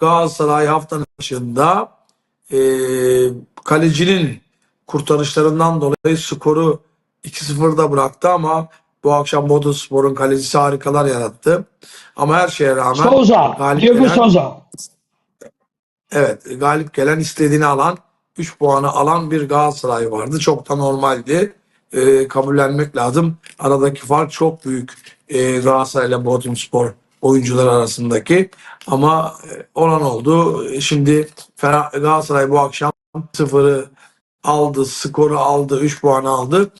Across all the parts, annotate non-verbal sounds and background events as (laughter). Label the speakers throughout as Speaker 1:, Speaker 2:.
Speaker 1: Galatasaray haftanın başında e, kalecinin kurtarışlarından dolayı skoru 2-0'da bıraktı ama bu akşam Bodrumspor'un kalecisi harikalar yarattı. Ama her şeye rağmen galip
Speaker 2: Diego
Speaker 1: gelen-
Speaker 2: Souza.
Speaker 1: Evet, galip gelen istediğini alan, 3 puanı alan bir Galatasaray vardı. Çok da normaldi. Ee, kabullenmek lazım. Aradaki fark çok büyük ee, Galatasaray ile Bodrumspor oyuncular arasındaki. Ama e, olan oldu. Şimdi Fener- Galatasaray bu akşam sıfırı aldı, skoru aldı, 3 puanı aldı.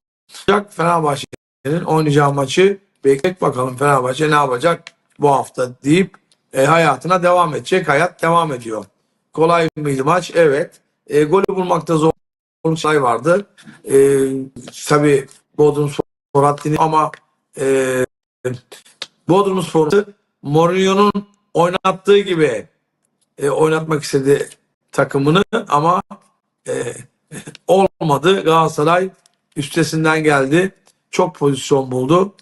Speaker 1: Ancak Fenerbahçe'nin oynayacağı maçı beklek bakalım Fenerbahçe ne yapacak bu hafta deyip e, hayatına devam edecek. Hayat devam ediyor. Kolay mıydı maç? Evet. E, golü bulmakta zor bir şey vardı. E, tabii Bodrum Spor ama e, Bodrum Spor'u Mourinho'nun oynattığı gibi e, oynatmak istedi takımını ama e, (laughs) olmadı. Galatasaray üstesinden geldi. Çok pozisyon buldu.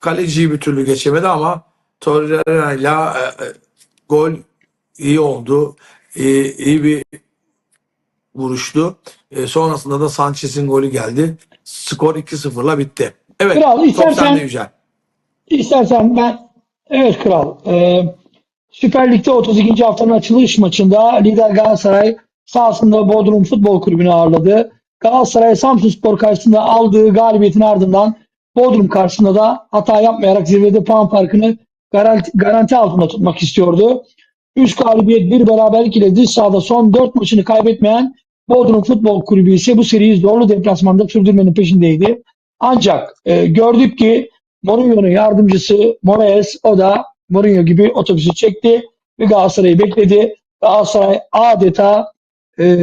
Speaker 1: Kaleciyi bir türlü geçemedi ama Torreira'yla e, e, gol iyi oldu. İyi, iyi bir vuruştu. E, sonrasında da Sanchez'in golü geldi. Skor 2-0'la bitti. Evet.
Speaker 2: Kral,
Speaker 1: top
Speaker 2: istersen-
Speaker 1: sende Yücel.
Speaker 2: İstersen ben evet kral. Ee, Süper Lig'de 32. haftanın açılış maçında lider Galatasaray sahasında Bodrum Futbol Kulübü'nü ağırladı. Galatasaray Samsunspor karşısında aldığı galibiyetin ardından Bodrum karşısında da hata yapmayarak zirvede puan farkını garanti, garanti altında tutmak istiyordu. 3 galibiyet bir beraberlik ile dış sahada son 4 maçını kaybetmeyen Bodrum Futbol Kulübü ise bu seriyi zorlu deplasmanda sürdürmenin peşindeydi. Ancak e, gördük ki Mourinho'nun yardımcısı Moraes o da Mourinho gibi otobüsü çekti ve Galatasaray'ı bekledi. Galatasaray adeta e,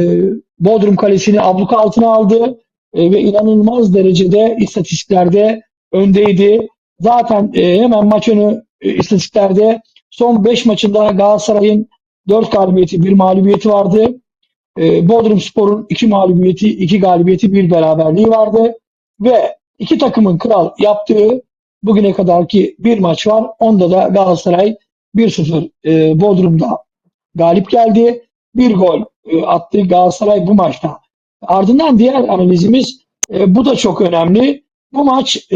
Speaker 2: Bodrum Kalesi'ni abluka altına aldı e, ve inanılmaz derecede istatistiklerde öndeydi. Zaten e, hemen maç önü e, istatistiklerde son 5 maçında Galatasaray'ın 4 galibiyeti, 1 mağlubiyeti vardı. E, Bodrum Spor'un 2 mağlubiyeti, 2 galibiyeti, 1 beraberliği vardı. Ve iki takımın kral yaptığı bugüne kadarki bir maç var. Onda da Galatasaray 1-0 e, Bodrum'da galip geldi. Bir gol e, attı Galatasaray bu maçta. Ardından diğer analizimiz e, bu da çok önemli. Bu maç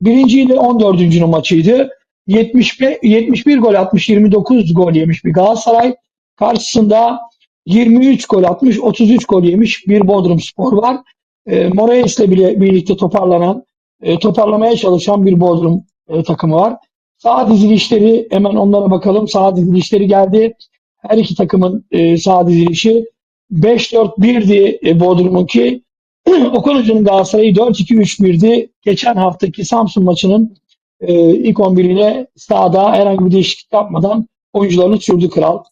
Speaker 2: birinci ile 14. maçıydı. 75, 71 gol atmış, 29 gol yemiş bir Galatasaray. Karşısında 23 gol atmış, 33 gol yemiş bir Bodrum Spor var. E, Moraes'le bile birlikte toparlanan, e, toparlamaya çalışan bir Bodrum e, takımı var. Sağ dizilişleri hemen onlara bakalım. Sağ dizilişleri geldi. Her iki takımın e, sağ dizilişi 5-4-1'di e, Bodrum'unki. (clears throat) Okan Hoca'nın Galatasaray'ı 4-2-3-1'di. Geçen haftaki Samsun maçının e, ilk 11'ine sahada herhangi bir değişiklik yapmadan oyuncularını sürdü kral.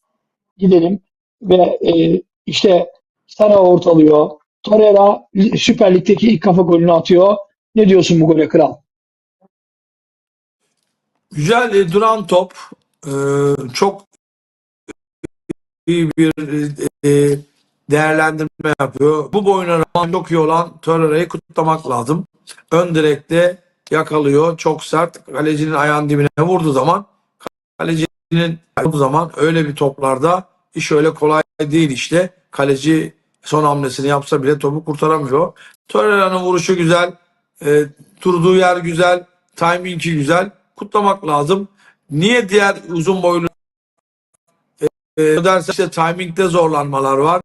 Speaker 2: Gidelim ve e, işte Sara ortalıyor. Torreira Süper Lig'deki ilk kafa golünü atıyor. Ne diyorsun bu gole kral?
Speaker 1: Güzel e, duran top. E, çok iyi bir e, değerlendirme yapıyor. Bu boyuna rağmen çok iyi olan Torreira'yı kutlamak lazım. Ön direkte yakalıyor. Çok sert. Kalecinin ayağın dibine vurduğu zaman kalecinin vurduğu zaman öyle bir toplarda iş öyle kolay değil işte. Kaleci son hamlesini yapsa bile topu kurtaramıyor. Torreira'nın vuruşu güzel. E, durduğu yer güzel. Timingi güzel. Kutlamak lazım. Niye diğer uzun boylu e, derse işte timingde zorlanmalar var.